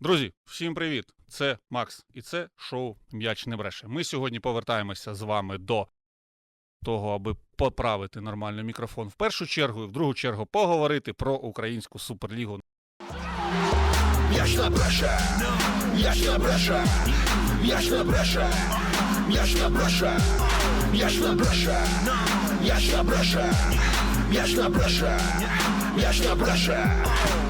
Друзі, всім привіт! Це Макс, і це шоу М'яч не бреше. Ми сьогодні повертаємося з вами до того, аби поправити нормально мікрофон в першу чергу, і в другу чергу поговорити про українську суперлігу. М'яч не бреше, м'яч не бреше, м'яч не бреше, м'яч не бреше, м'яч не бреше, бреше, м'яч не бреше, м'яч не бреше.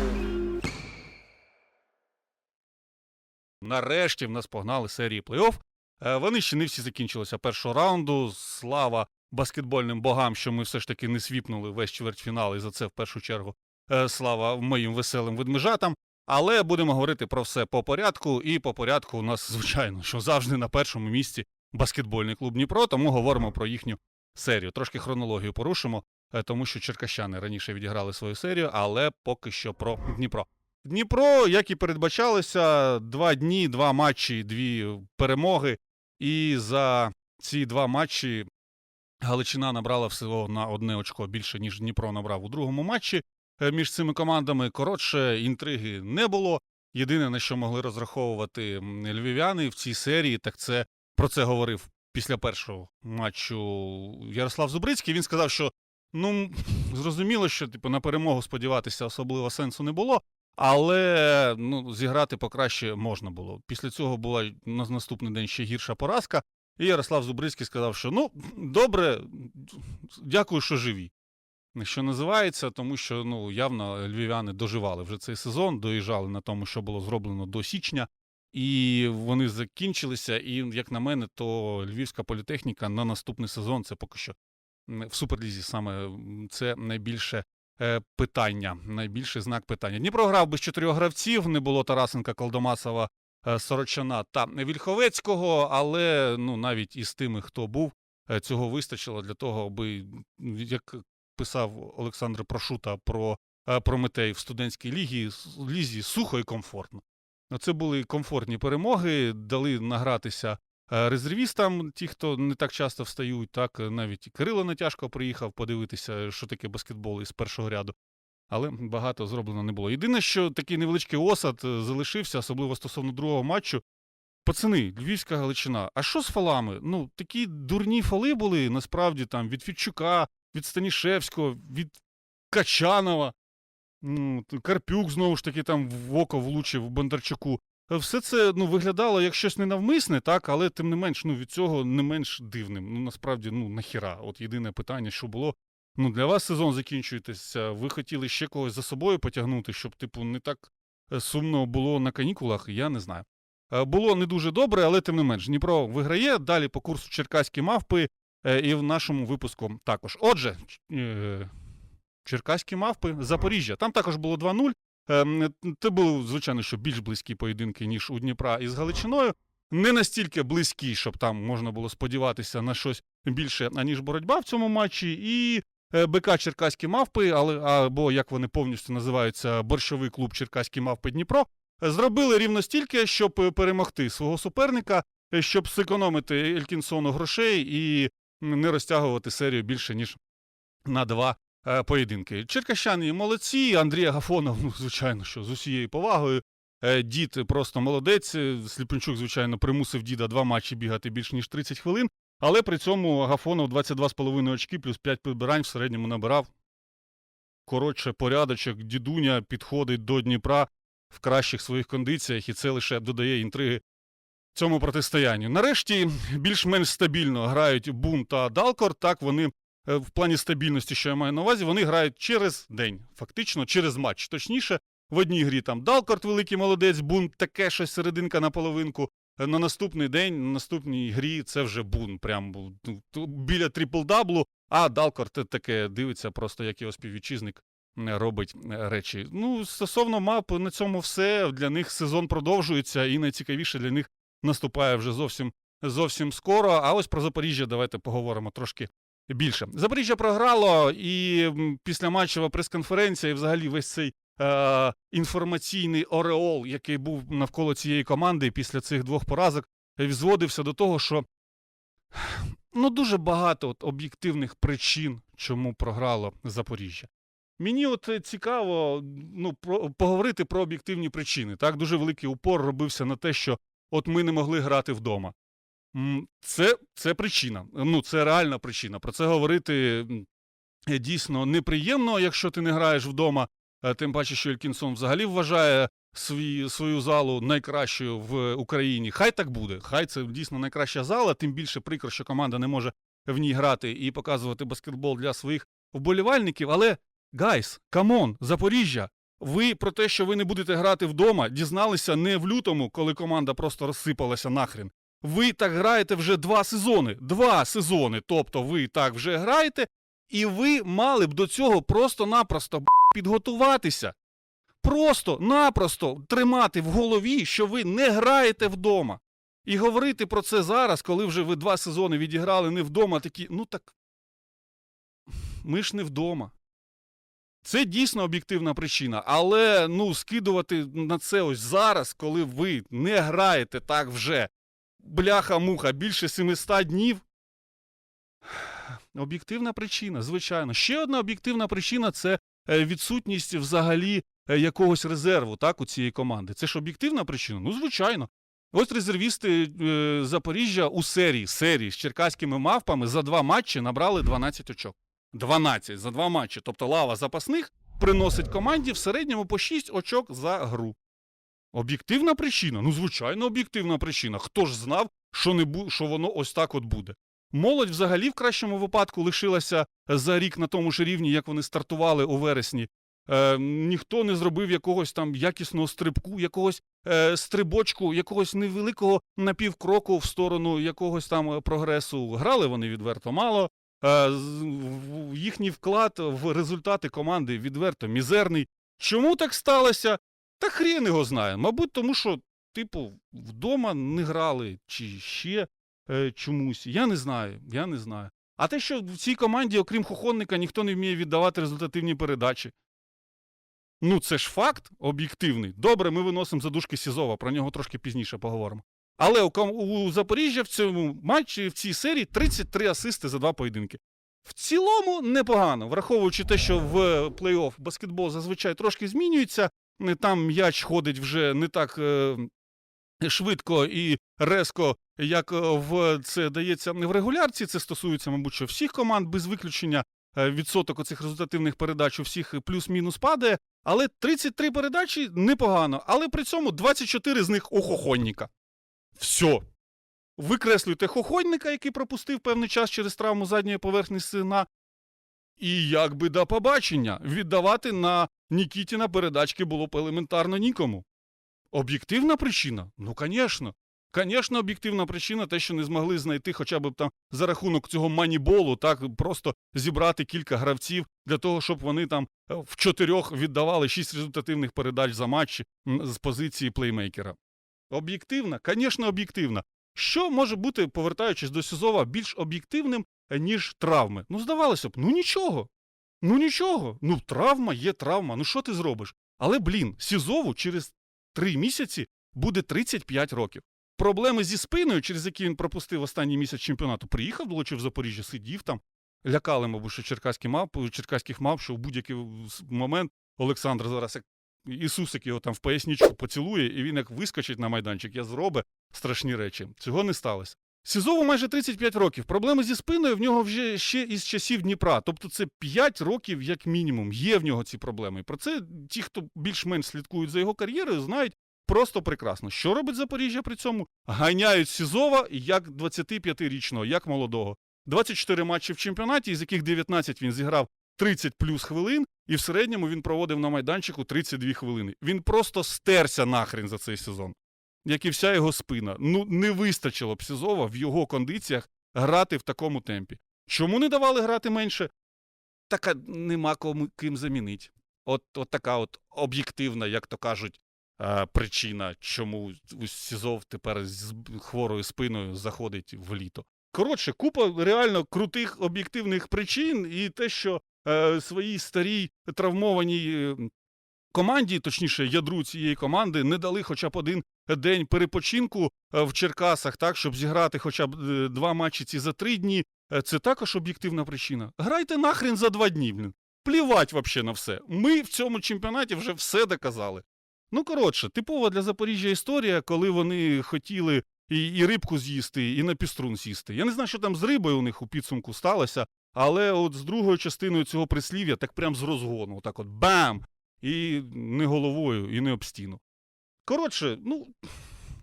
Нарешті в нас погнали серії плей-офф. Е, Вони ще не всі закінчилися першого раунду. Слава баскетбольним богам, що ми все ж таки не свіпнули весь чвертьфінал, і за це в першу чергу е, слава моїм веселим ведмежатам. Але будемо говорити про все по порядку. І по порядку у нас, звичайно, що завжди на першому місці баскетбольний клуб Дніпро, тому говоримо про їхню серію. Трошки хронологію порушимо, е, тому що черкащани раніше відіграли свою серію, але поки що про Дніпро. Дніпро, як і передбачалося, два дні, два матчі, дві перемоги. І за ці два матчі Галичина набрала всього на одне очко більше, ніж Дніпро набрав у другому матчі. Е, Між цими командами коротше інтриги не було. Єдине, на що могли розраховувати львів'яни в цій серії, так це про це говорив після першого матчу Ярослав Зубрицький. Він сказав, що ну зрозуміло, що типу на перемогу сподіватися особливо сенсу не було. Але ну, зіграти покраще можна було. Після цього була на наступний день ще гірша поразка. І Ярослав Зубрицький сказав, що ну, добре, дякую, що живі. Що називається, тому що ну, явно львів'яни доживали вже цей сезон, доїжджали на тому, що було зроблено до січня, і вони закінчилися. І, як на мене, то львівська політехніка на наступний сезон це поки що в суперлізі саме це найбільше питання, найбільший знак питання. Дніпро грав без чотирьох гравців, не було Тарасенка, Колдомасова, е, Сорочана та Вільховецького, але ну, навіть із тими, хто був, е, цього вистачило для того, аби, як писав Олександр Прошута про е, Прометей в студентській лігі, лізі сухо і комфортно. Це були комфортні перемоги, дали награтися е, резервістам, ті, хто не так часто встають, так е, навіть Кирило Натяжко приїхав подивитися, що таке баскетбол із першого ряду. Але багато зроблено не було. Єдине, що такий невеличкий осад е, залишився, особливо стосовно другого матчу. Пацани, Львівська Галичина, а що з фалами? Ну, такі дурні фали були, насправді, там, від Фітчука, від Станішевського, від Качанова. Ну, Карпюк знову ж таки там в око влучив Бондарчуку. Все це ну, виглядало як щось ненавмисне, так, але тим не менш, ну, від цього не менш дивним. Ну, насправді, ну, нахіра. От єдине питання, що було. Ну, для вас сезон закінчується. Ви хотіли ще когось за собою потягнути, щоб, типу, не так е, сумно було на канікулах, я не знаю. Е, Було не дуже добре, але тим не менш, Дніпро виграє. Далі по курсу черкаські мавпи. е, І в нашому випуску також. Отже, черкаські мавпи, Запоріжжя. Там також було 2-0. Ем, Це були, звичайно, що більш близькі поєдинки, ніж у Дніпра із Галичиною. Не настільки близькі, щоб там можна було сподіватися на щось більше, аніж боротьба в цьому матчі. І е, БК Черкаські мавпи, але або як вони повністю називаються, борщовий клуб Черкаські мавпи Дніпро, зробили рівно стільки, щоб перемогти свого суперника, щоб зекономити Елькінсону грошей і не розтягувати серію більше ніж на два поєдинки. Черкащани молодці. Андрій Агафонов, ну звичайно, що з усією повагою. Е, Дід просто молодець. Е, Сліпенчук, звичайно, примусив діда два матчі бігати більш ніж 30 хвилин. Але при цьому Агафонов 22,5 очки плюс 5 підбирань в середньому набирав. Коротше, порядочок, дідуня підходить до Дніпра в кращих своїх кондиціях, і це лише додає інтриги цьому протистоянню. Нарешті більш-менш стабільно грають Бун та Далкор. Так вони е, в плані стабільності, що я маю на увазі, вони грають через день, фактично через матч. Точніше, в одній грі там Далкорт великий молодець, Бун таке щось серединка на половинку. Е, На наступний день, на наступній грі це вже Бун, прям ну, біля трипл-даблу, а Далкорт таке дивиться, просто як його співвітчизник е, робить е, речі. Ну, стосовно мап, на цьому все. Для них сезон продовжується, і найцікавіше для них наступає вже зовсім зовсім скоро. А ось про Запоріжжя давайте поговоримо трошки більше. Запоріжжя програло, і м, післяматчева прес-конференція, і взагалі весь цей е, інформаційний ореол, який був навколо цієї команди після цих двох поразок, зводився до того, що ну, дуже багато от, об'єктивних причин, чому програло Запоріжжя. Мені от е, цікаво ну, про, поговорити про об'єктивні причини. Так, дуже великий упор робився на те, що от ми не могли грати вдома. Це, це причина. Ну, це реальна причина. Про це говорити е, дійсно неприємно, якщо ти не граєш вдома. Е, Тим паче, що Елькінсон взагалі вважає свій, свою залу найкращою в Україні. Хай так буде. Хай це дійсно найкраща зала, тим більше прикро, що команда не може в ній грати і показувати баскетбол для своїх вболівальників. Але гайс, камон, Запоріжжя. Ви про те, що ви не будете грати вдома, дізналися не в лютому, коли команда просто розсипалася нахрен. Ви так граєте вже два сезони. Два сезони. Тобто ви так вже граєте, і ви мали б до цього просто-напросто підготуватися. Просто-напросто тримати в голові, що ви не граєте вдома. І говорити про це зараз, коли вже ви два сезони відіграли не вдома, такі, ну так. Ми ж не вдома. Це дійсно об'єктивна причина. Але ну, скидувати на це ось зараз, коли ви не граєте так вже бляха-муха більше 700 днів. Об'єктивна причина, звичайно. Ще одна об'єктивна причина це е, відсутність взагалі е, якогось резерву так, у цієї команди. Це ж об'єктивна причина? Ну, звичайно. Ось резервісти е, Запоріжжя у серії, серії з черкаськими мавпами за два матчі набрали 12 очок. 12 за два матчі. Тобто лава запасних приносить команді в середньому по 6 очок за гру. Об'єктивна причина? Ну, звичайно, об'єктивна причина. Хто ж знав, що, не бу... що воно ось так от буде? Молодь взагалі в кращому випадку лишилася за рік на тому ж рівні, як вони стартували у вересні. Е, ніхто не зробив якогось там якісного стрибку, якогось е, стрибочку, якогось невеликого напівкроку в сторону якогось там е, прогресу. Грали вони відверто мало. Е, їхній вклад в результати команди відверто мізерний. Чому так сталося? Та хрен його знає. Мабуть, тому що, типу, вдома не грали, чи ще е, чомусь. Я не знаю. Я не знаю. А те, що в цій команді, окрім Хохонника, ніхто не вміє віддавати результативні передачі. Ну, це ж факт об'єктивний. Добре, ми виносимо задушки Сізова, про нього трошки пізніше поговоримо. Але у, у Запоріжжя в цьому матчі, в цій серії 33 асисти за два поєдинки. В цілому непогано, враховуючи те, що в плей-офф баскетбол зазвичай трошки змінюється, там м'яч ходить вже не так е, швидко і резко, як е, в це дається не в регулярці. Це стосується, мабуть, що всіх команд без виключення. Е, Відсоток оцих результативних передач у всіх плюс-мінус падає, але 33 передачі непогано, але при цьому 24 з них у Хохонніка. Все. Викреслюйте Хохонника, який пропустив певний час через травму задньої поверхні сина. І якби до побачення віддавати на Нікітіна передачки було б елементарно нікому. Об'єктивна причина? Ну, звісно. Звісно, об'єктивна причина те, що не змогли знайти хоча б там за рахунок цього маніболу, так просто зібрати кілька гравців для того, щоб вони там е, в чотирьох віддавали шість результативних передач за матчі з позиції плеймейкера. Об'єктивна? Звісно, об'єктивна. Що може бути, повертаючись до Сізова, більш об'єктивним, ніж травми? Ну, здавалося б, ну нічого. Ну нічого. Ну, травма є травма. Ну що ти зробиш? Але, блін, Сізову через три місяці буде 35 років. Проблеми зі спиною, через які він пропустив останній місяць чемпіонату, приїхав, долучив Запоріжжя, сидів там. Лякали, мабуть, що черкаські мав, черкаських мав, що в будь-який момент Олександр зараз як Ісусик його там в пояснічку поцілує, і він як вискочить на майданчик, я зробить страшні речі. Цього не сталося. Сізову майже 35 років. Проблеми зі спиною в нього вже ще із часів Дніпра. Тобто це 5 років, як мінімум, є в нього ці проблеми. І Про це ті, хто більш-менш слідкують за його кар'єрою, знають просто прекрасно. Що робить Запоріжжя при цьому? Ганяють Сізова як 25-річного, як молодого. 24 матчі в чемпіонаті, із яких 19 він зіграв 30 плюс хвилин, і в середньому він проводив на майданчику 32 хвилини. Він просто стерся нахрен за цей сезон, як і вся його спина. Ну, не вистачило б Сізова в його кондиціях грати в такому темпі. Чому не давали грати менше? Так а нема кому ким замінити. От, от така от об'єктивна, як то кажуть, причина, чому Сізов тепер з хворою спиною заходить в літо. Коротше, купа реально крутих об'єктивних причин, і те, що е, своїй старій травмованій команді, точніше, ядру цієї команди, не дали хоча б один день перепочинку е, в Черкасах, так, щоб зіграти хоча б е, два матчі ці за три дні. Е, Це також об'єктивна причина. Грайте нахрен за два дні, блін. плівать вообще на все. Ми в цьому чемпіонаті вже все доказали. Ну, коротше, типова для Запоріжжя історія, коли вони хотіли і, і рибку з'їсти, і на піструн сісти. Я не знаю, що там з рибою у них у підсумку сталося, але от з другою частиною цього прислів'я так прям з розгону, так от бам! І не головою, і не об стіну. Коротше, ну,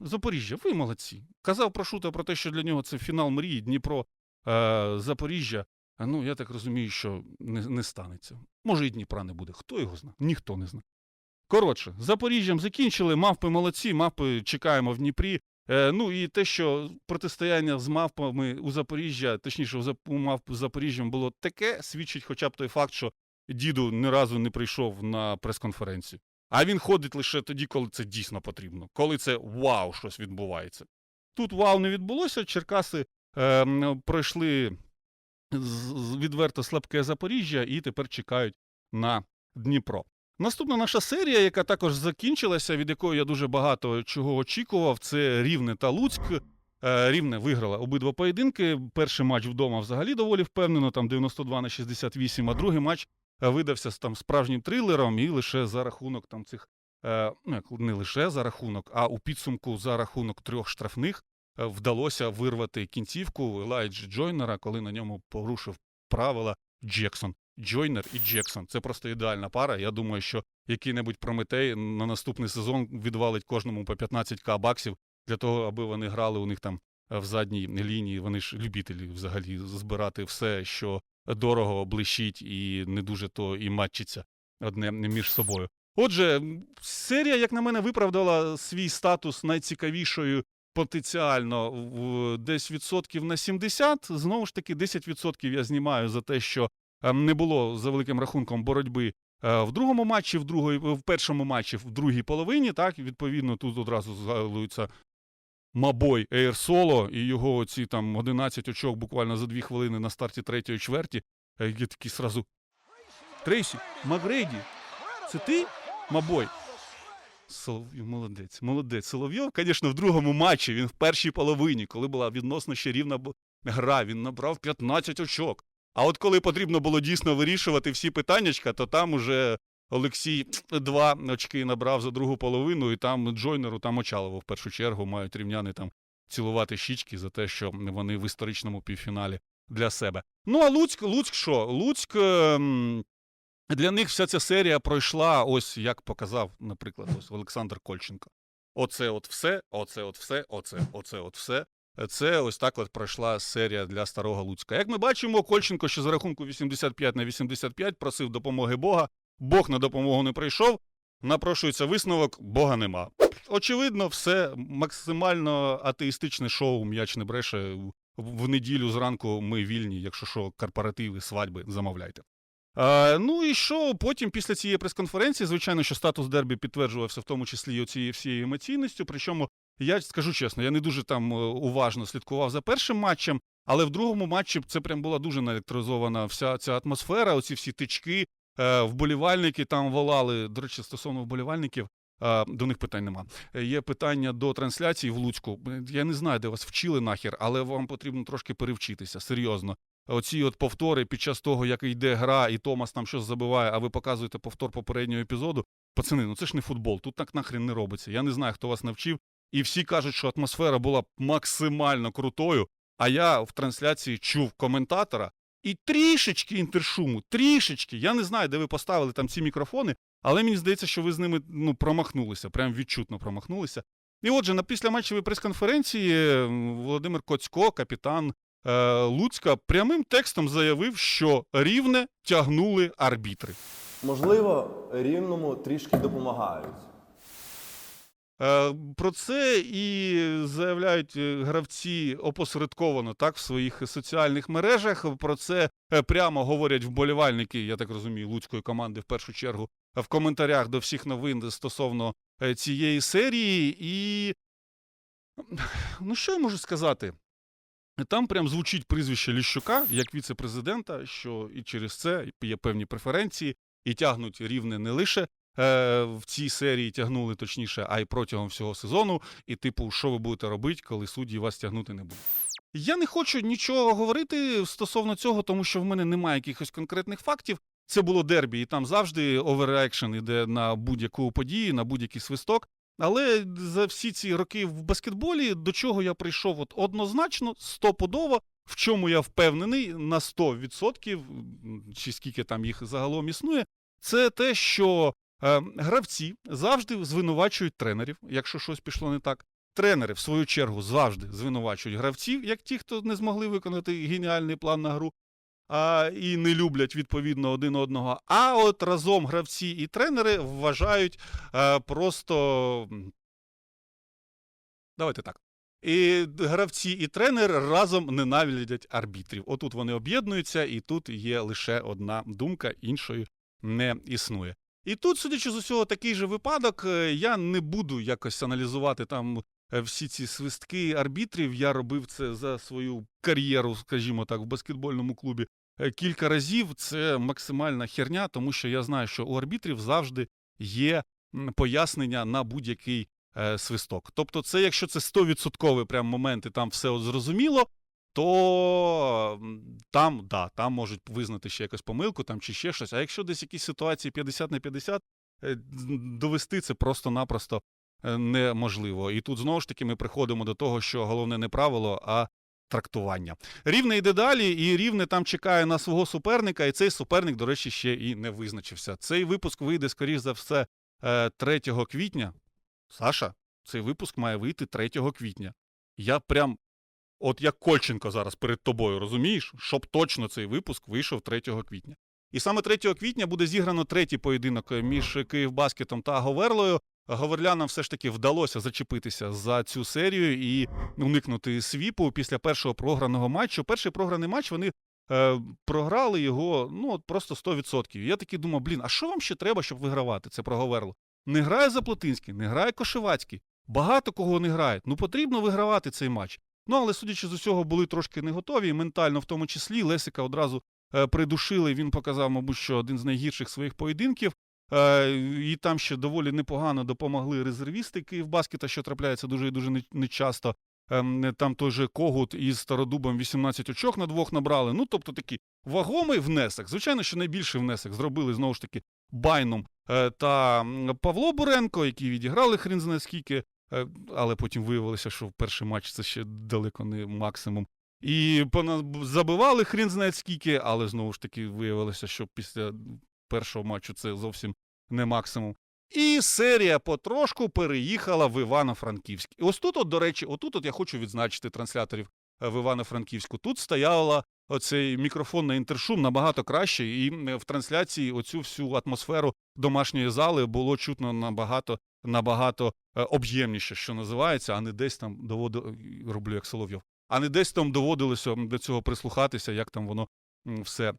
Запоріжжя, ви молодці. Казав про Шута про те, що для нього це фінал мрії, Дніпро, е, Запоріжжя. Ну, я так розумію, що не, не станеться. Може, і Дніпра не буде. Хто його знає? Ніхто не знає. Коротше, Запоріжжям закінчили, мавпи молодці, мавпи чекаємо в Дніпрі. Е, ну і те, що протистояння з мавпами у Запоріжжя, точніше, у мавп з Запоріжжям було таке, свідчить хоча б той факт, що діду ні разу не прийшов на прес-конференцію. А він ходить лише тоді, коли це дійсно потрібно, коли це вау, щось відбувається. Тут вау не відбулося. Черкаси е, пройшли відверто слабке Запоріжжя і тепер чекають на Дніпро. Наступна наша серія, яка також закінчилася, від якої я дуже багато чого очікував, це Рівне та Луцьк. Е, Рівне виграла обидва поєдинки. Перший матч вдома взагалі доволі впевнено, там 92 на 68, а другий матч видався там справжнім трилером, і лише за рахунок там цих, е, ну не лише за рахунок, а у підсумку за рахунок трьох штрафних е, вдалося вирвати кінцівку Елайджі Джойнера, коли на ньому порушив правила Джексон. Джойнер і Джексон. Це просто ідеальна пара. Я думаю, що який-небудь Прометей на наступний сезон відвалить кожному по 15к баксів для того, аби вони грали у них там е, в задній лінії. Вони ж любителі взагалі збирати все, що дорого блищить і не дуже то і матчиться одне між собою. Отже, серія, як на мене, виправдала свій статус найцікавішою потенціально в- десь відсотків на 70. Знову ж таки, 10% я знімаю за те, що е, не було за великим рахунком боротьби е, в другому матчі, в другої, в першому матчі, в другій половині. Так, відповідно, тут одразу згадується Мабой Ейр Соло і його ці там 11 очок буквально за дві хвилини на старті третьої чверті. Я такий сразу. Трейсі, Макгрейді, це ти, Мабой? Соловйов, молодець, молодець. Соловйов, звісно, в другому матчі, він в першій половині, коли була відносно ще рівна гра, він набрав 15 очок. А от коли потрібно було дійсно вирішувати всі питаннячка, то там уже Олексій два очки набрав за другу половину, і там Джойнеру, там Очалово в першу чергу мають рівняни там цілувати щічки за те, що вони в історичному півфіналі для себе. Ну а Луцьк, Луцьк що? Луцьк. ем, для них вся ця серія пройшла, ось як показав, наприклад, ось Олександр Кольченко. Оце от все, оце от все, оце, оце от все. Це ось так от пройшла серія для старого Луцька. Як ми бачимо, Кольченко, що за рахунку 85 на 85 просив допомоги Бога. Бог на допомогу не прийшов. Напрошується висновок, Бога нема. Очевидно, все максимально атеїстичне шоу м'яч не бреше. В- неділю зранку ми вільні, якщо що, корпоративи, свадьби, замовляйте. Е, ну і що потім, після цієї прес-конференції, звичайно, що статус дербі підтверджувався в тому числі і цією всією емоційністю. Причому я скажу чесно, я не дуже там е, уважно слідкував за першим матчем, але в другому матчі це прям була дуже наелектризована вся ця атмосфера, оці всі тички, вболівальники там волали. До речі, стосовно вболівальників. е, До них питань нема. Е, Є питання до трансляції в Луцьку. Е, Я не знаю, де вас вчили нахер, але вам потрібно трошки перевчитися, серйозно. Оці от повтори під час того, як йде гра, і Томас там щось забиває, а ви показуєте повтор попереднього епізоду. Пацани, ну це ж не футбол, тут так нахрен не робиться. Я не знаю, хто вас навчив. І всі кажуть, що атмосфера була максимально крутою. А я в трансляції чув коментатора і трішечки інтершуму, трішечки. Я не знаю, де ви поставили там ці мікрофони, але мені здається, що ви з ними ну, промахнулися, прям відчутно промахнулися. І отже, на післяматчевій прес-конференції е, Володимир Коцько, капітан е, Луцька, прямим текстом заявив, що рівне тягнули арбітри. Можливо, рівному трішки допомагають. Е, Про це і заявляють е, гравці опосередковано так в своїх соціальних мережах. Про це е, прямо говорять вболівальники, я так розумію, луцької команди в першу чергу в коментарях до всіх новин стосовно цієї серії. І ну що я можу сказати? Там прям звучить прізвище Ліщука як віце-президента, що і через це є певні преференції, і тягнуть рівне не лише е, в цій серії тягнули точніше, а й протягом всього сезону. І, типу, що ви будете робити, коли судді вас тягнути не будуть. Я не хочу нічого говорити стосовно цього, тому що в мене немає якихось конкретних фактів. це було дербі, і там завжди оверекшн іде на будь-яку подію, на будь-який свисток. Але за всі ці роки в баскетболі, до чого я прийшов от однозначно, стопудово, в чому я впевнений на 100%, чи скільки там їх загалом існує, це те, що гравці завжди звинувачують тренерів, якщо щось пішло не так. Тренери, в свою чергу, завжди звинувачують гравців, як ті, хто не змогли виконати геніальний план на гру, а, і не люблять відповідно один одного. А от разом гравці і тренери вважають е, просто. Давайте так. І гравці і тренер разом ненавидять арбітрів. Отут вони об'єднуються, і тут є лише одна думка, іншої не існує. І тут, судячи з усього, такий же випадок. Е, Я не буду якось аналізувати там е, всі ці свистки арбітрів. Я робив це за свою кар'єру, скажімо так, в баскетбольному клубі е, кілька разів. Це максимальна херня, тому що я знаю, що у арбітрів завжди є пояснення на будь-який свисток. Тобто, це якщо це 100% прям момент, і там все от зрозуміло. То там, да, там можуть визнати ще якусь помилку там, чи ще щось. А якщо десь якісь ситуації 50 на 50, е, довести це просто-напросто е, неможливо. І тут знову ж таки ми приходимо до того, що головне не правило, а трактування. Рівне йде далі, і рівне там чекає на свого суперника, і цей суперник, до речі, ще і не визначився. Цей випуск вийде, скоріш за все, е, 3 квітня. Саша, цей випуск має вийти 3 квітня. Я прям, от як Кольченко зараз перед тобою, розумієш, щоб точно цей випуск вийшов 3 квітня. І саме 3 квітня буде зіграно третій поєдинок між Київбаскетом та Говерлою. Говерлянам все ж таки вдалося зачепитися за цю серію і уникнути свіпу після першого програного матчу. Перший програний матч вони е, програли його ну просто 100%. Я такий думав, блін, а що вам ще треба, щоб вигравати? Це про Говерлу. Не грає Заплотинський, не грає Кошевацький. Багато кого не грають. Ну потрібно вигравати цей матч. Ну але судячи з усього, були трошки не готові, ментально в тому числі. Лесика одразу е, придушили. Він показав, мабуть, що один з найгірших своїх поєдинків. Е, і там ще доволі непогано допомогли резервісти Київбаскета, що трапляється дуже і дуже не- нечасто. Ем, Там той же Когут із Стародубом 18 очок на двох набрали. Ну, тобто такий вагомий внесок. Звичайно, що найбільший внесок зробили знову ж таки Байном е, та Павло Буренко, які відіграли хрін знає скільки, але потім виявилося, що перший матч це ще далеко не максимум. І забивали хрін знає скільки, але знову ж таки виявилося, що після першого матчу це зовсім не максимум. І серія потрошку переїхала в Івано-Франківськ. І ось тут, от, до речі, отут от я хочу відзначити трансляторів е, в Івано-Франківську. Тут стояла оцей мікрофон на інтершум набагато краще, і е, в трансляції оцю всю атмосферу домашньої зали було чутно набагато, набагато е, об'ємніше, що називається, а не десь там доводило, роблю як Соловйов, а не десь там доводилося до цього прислухатися, як там воно все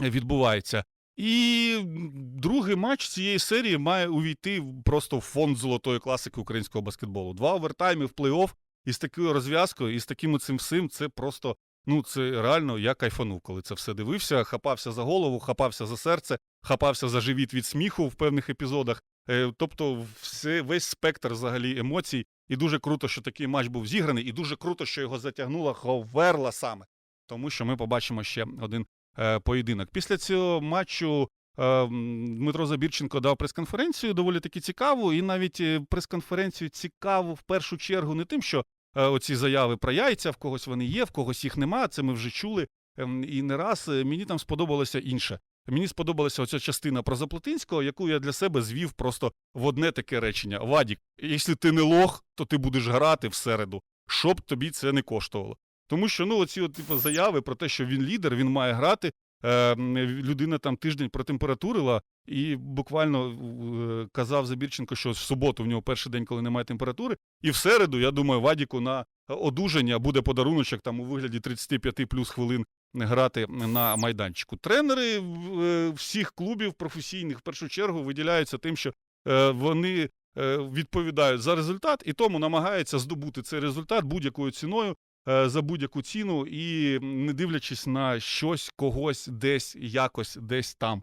відбувається. І другий матч цієї серії має увійти просто в фонд золотої класики українського баскетболу. Два овертайми в плей-офф із такою розв'язкою, і з таким цим всім. Це просто ну це реально я кайфанув, коли це все дивився. Хапався за голову, хапався за серце, хапався за живіт від сміху в певних епізодах. Е, тобто, все весь спектр взагалі емоцій. І дуже круто, що такий матч був зіграний, і дуже круто, що його затягнула Ховерла саме. Тому що ми побачимо ще один е, поєдинок. Після цього матчу е, Дмитро Забірченко дав прес-конференцію, доволі таки цікаву, і навіть е, прес-конференцію цікаву в першу чергу не тим, що е, оці заяви про яйця, в когось вони є, в когось їх нема. Це ми вже чули. Ем, І не раз Е, мені там сподобалося інше. Мені сподобалася оця частина про Заплатинського, яку я для себе звів просто в одне таке речення: Вадік, якщо ти не лох, то ти будеш грати в середу, щоб тобі це не коштувало. Тому що ну оці от, типу, заяви про те, що він лідер, він має грати. Е, людина там тиждень протемпературила, і буквально е, казав Забірченко, що в суботу в нього перший день, коли немає температури, і в середу, я думаю, Вадіку на одужання буде подаруночок там у вигляді 35 плюс хвилин грати на майданчику. Тренери е, всіх клубів професійних в першу чергу виділяються тим, що е, вони е, відповідають за результат і тому намагаються здобути цей результат будь-якою ціною. За будь-яку ціну і не дивлячись на щось, когось, десь, якось, десь там.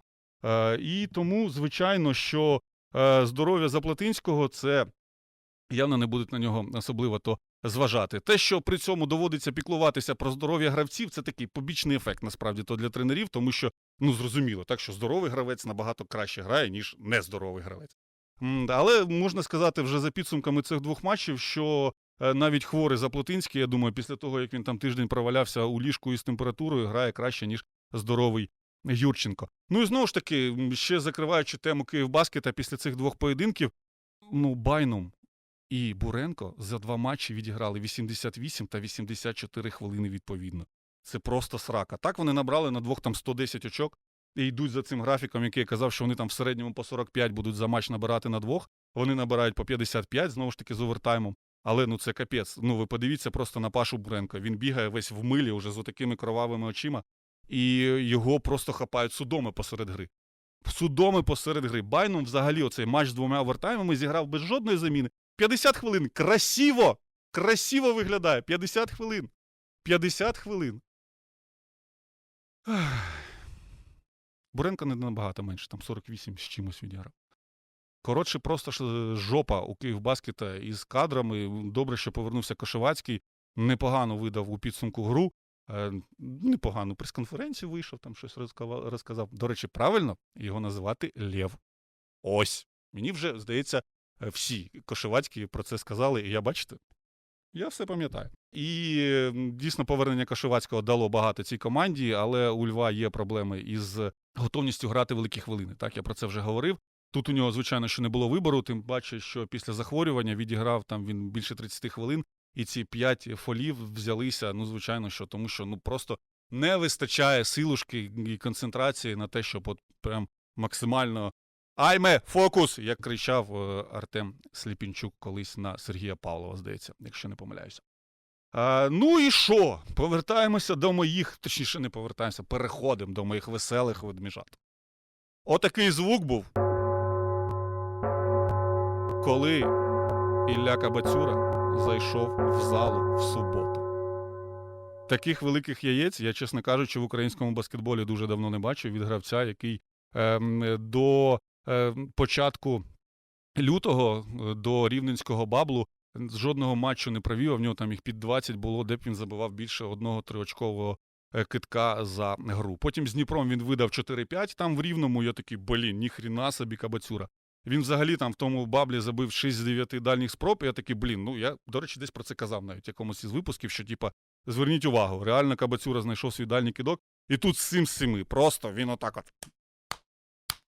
І тому, звичайно, що здоров'я Заплатинського це явно не будуть на нього особливо то зважати. Те, що при цьому доводиться піклуватися про здоров'я гравців, це такий побічний ефект насправді то для тренерів, тому що ну зрозуміло, так що здоровий гравець набагато краще грає, ніж нездоровий гравець. Але можна сказати, вже за підсумками цих двох матчів, що е, навіть хворий Заплотинський, я думаю, після того, як він там тиждень провалявся у ліжку із температурою, грає краще, ніж здоровий Юрченко. Ну і знову ж таки, ще закриваючи тему Київбаскета після цих двох поєдинків, ну, Байнум і Буренко за два матчі відіграли 88 та 84 хвилини відповідно. Це просто срака. Так вони набрали на двох там 110 очок і йдуть за цим графіком, який я казав, що вони там в середньому по 45 будуть за матч набирати на двох. Вони набирають по 55, знову ж таки, з овертаймом. Але ну це капець. Ну ви подивіться просто на Пашу Буренка. Він бігає весь в милі, уже з отакими кровавими очима, і його просто хапають судоми посеред гри. Судоми посеред гри. Байном взагалі оцей матч з двома овертаймами зіграв без жодної заміни. 50 хвилин. Красиво! Красиво виглядає. 50 хвилин. 50 хвилин. Буренко не набагато менше, там 48 з чимось відіграв. Коротше, просто е, жопа у Київбаскета із кадрами. Добре, що повернувся Кошевацький. Непогано видав у підсумку гру. Е, Непогано прес-конференцію вийшов, там щось розказав. До речі, правильно його називати Лев. Ось. Мені вже, здається, всі Кошевацькі про це сказали, і я бачите, я все пам'ятаю. І дійсно повернення Кашевацького дало багато цій команді, але у Льва є проблеми із готовністю грати великі хвилини. Так, я про це вже говорив. Тут у нього, звичайно, що не було вибору, тим паче, що після захворювання відіграв там він більше 30 хвилин, і ці 5 фолів взялися. Ну, звичайно, що тому що ну просто не вистачає силушки і концентрації на те, щоб от прям максимально Айме, фокус! як кричав е, Артем Сліпінчук колись на Сергія Павлова, здається, якщо не помиляюся. А, ну і що? Повертаємося до моїх, точніше, не повертаємося, переходимо до моїх веселих ведміжат. Отакий звук був. Коли Ілля Кабацюра зайшов в залу в суботу. Таких великих яєць, я, чесно кажучи, в українському баскетболі дуже давно не бачив від гравця, який ем, до початку лютого, е, до рівненського баблу, жодного матчу не провів, а в нього там їх під 20 було, де б він забивав більше одного триочкового е, китка за гру. Потім з Дніпром він видав 4-5 там в рівному. Я такий, блін, ніхріна собі кабацюра. Він взагалі там в тому баблі забив 6 з 9 дальніх спроб. І я такий, блін, ну я, до речі, десь про це казав навіть якомусь із випусків, що типа, зверніть увагу, реально кабацюра знайшов свій дальній кидок, і тут 7 з 7. Просто він отак от.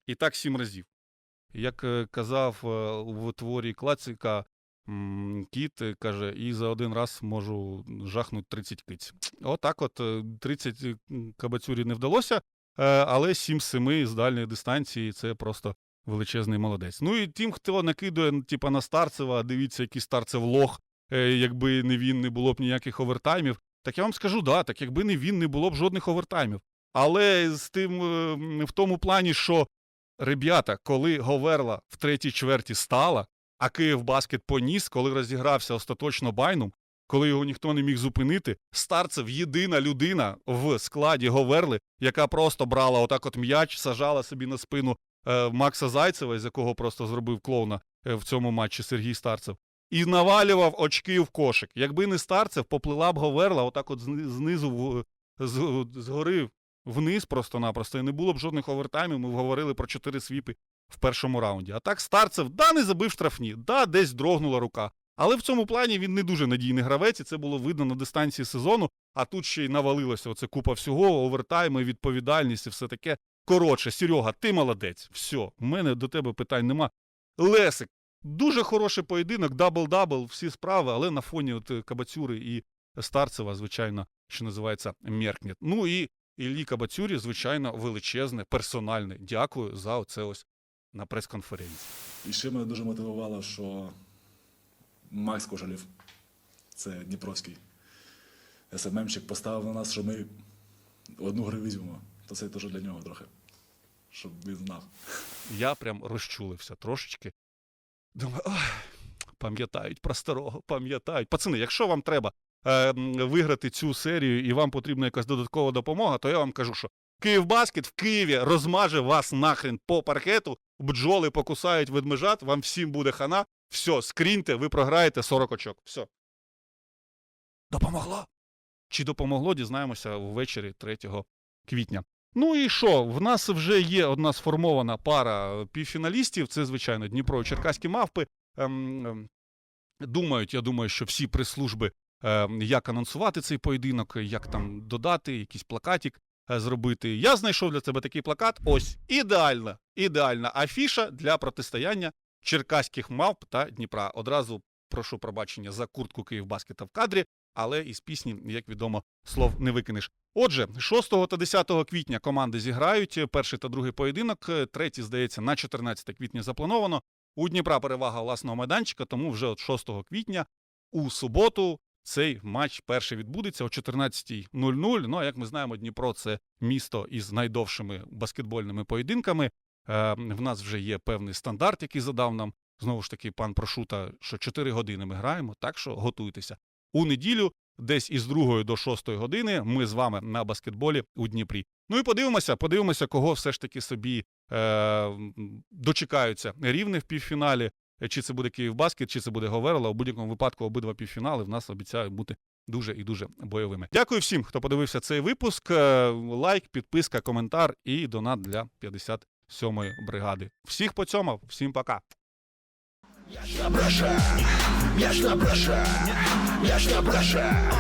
І так 7 разів. Як е, казав е, в творі класика, кіт е, каже, і за один раз можу жахнути 30 киць. Отак от е, 30 кабацюрі не вдалося, але 7 з 7 з дальньої дистанції це просто величезний молодець. Ну і тим, хто накидує типа, на Старцева, дивіться, який Старцев лох, якби не він, не було б ніяких овертаймів. Так я вам скажу, да, так якби не він, не було б жодних овертаймів. Але з тим в тому плані, що ребята, коли Говерла в третій чверті стала, а Київ баскет поніс, коли розігрався остаточно байном, коли його ніхто не міг зупинити, Старцев єдина людина в складі Говерли, яка просто брала отак от м'яч, сажала собі на спину е, Макса Зайцева, з якого просто зробив клоуна е, в цьому матчі Сергій Старцев, і навалював очки в кошик. Якби не Старцев, поплила б Говерла отак от знизу згори вниз просто-напросто, і не було б жодних овертаймів. Ми говорили про чотири свіпи в першому раунді. А так Старцев, да, не забив штрафні, да, десь дрогнула рука. Але в цьому плані він не дуже надійний гравець, і це було видно на дистанції сезону. А тут ще й навалилося оце купа всього, овертайми, відповідальність і все таке. Коротше, Серега, ти молодець. Все, в мене до тебе питань нема. Лесик, дуже хороший поєдинок, дабл-дабл, всі справи, але на фоні от е, Кабацюри і Старцева, звичайно, що називається, меркнет. Ну і Іллі Кабацюрі, звичайно, величезне, персональне. Дякую за оце ось на прес-конференції. І ще мене дуже мотивувало, що Макс Кожалів, це Дніпровський СММщик, поставив на нас, що ми одну гру візьмемо. То це теж для нього трохи. Щоб він знав. Я прям розчулився трошечки. Думаю, пам'ятають про старого, пам'ятають. Пацани, якщо вам треба е, виграти цю серію і вам потрібна якась додаткова допомога, то я вам кажу, що Київбаскет в Києві розмаже вас нахрен по паркету, бджоли покусають ведмежат, вам всім буде хана. Все, скріньте, ви програєте 40 очок. Все. Допомогло? Чи допомогло, дізнаємося ввечері 3 квітня. Ну і що? В нас вже є одна сформована пара півфіналістів. Це, звичайно, Дніпро і Черкаські мавпи. Ем, ем, думають, я думаю, що всі прес-служби, як анонсувати цей поєдинок, як там додати, якийсь плакатик е, зробити. Я знайшов для тебе такий плакат. Ось ідеальна, ідеальна афіша для протистояння черкаських мавп та Дніпра. Одразу прошу пробачення за куртку Київбаскета в кадрі, але із пісні, як відомо, слов не викинеш. Отже, 6 та 10 квітня команди зіграють перший та другий поєдинок. Третій, здається, на 14 квітня заплановано. У Дніпра перевага власного майданчика, тому вже от 6 квітня у суботу цей матч перший відбудеться о 14.00. Ну а як ми знаємо, Дніпро це місто із найдовшими баскетбольними поєдинками. Е, в нас вже є певний стандарт, який задав нам знову ж таки пан Прошута, що 4 години ми граємо, так що готуйтеся. У неділю, десь із 2 до 6 години, ми з вами на баскетболі у Дніпрі. Ну і подивимося, подивимося, кого все ж таки собі е, дочекаються рівне в півфіналі. Е, Чи це буде Київбаскет, чи це буде Говерла. У будь-якому випадку обидва півфінали в нас обіцяють бути дуже і дуже бойовими. Дякую всім, хто подивився цей випуск. Е, Лайк, підписка, коментар і донат для 57-ї бригади. Всіх по цьому, всім пока. М'яч на бреше, м'яч на бреше, м'яч на бреше,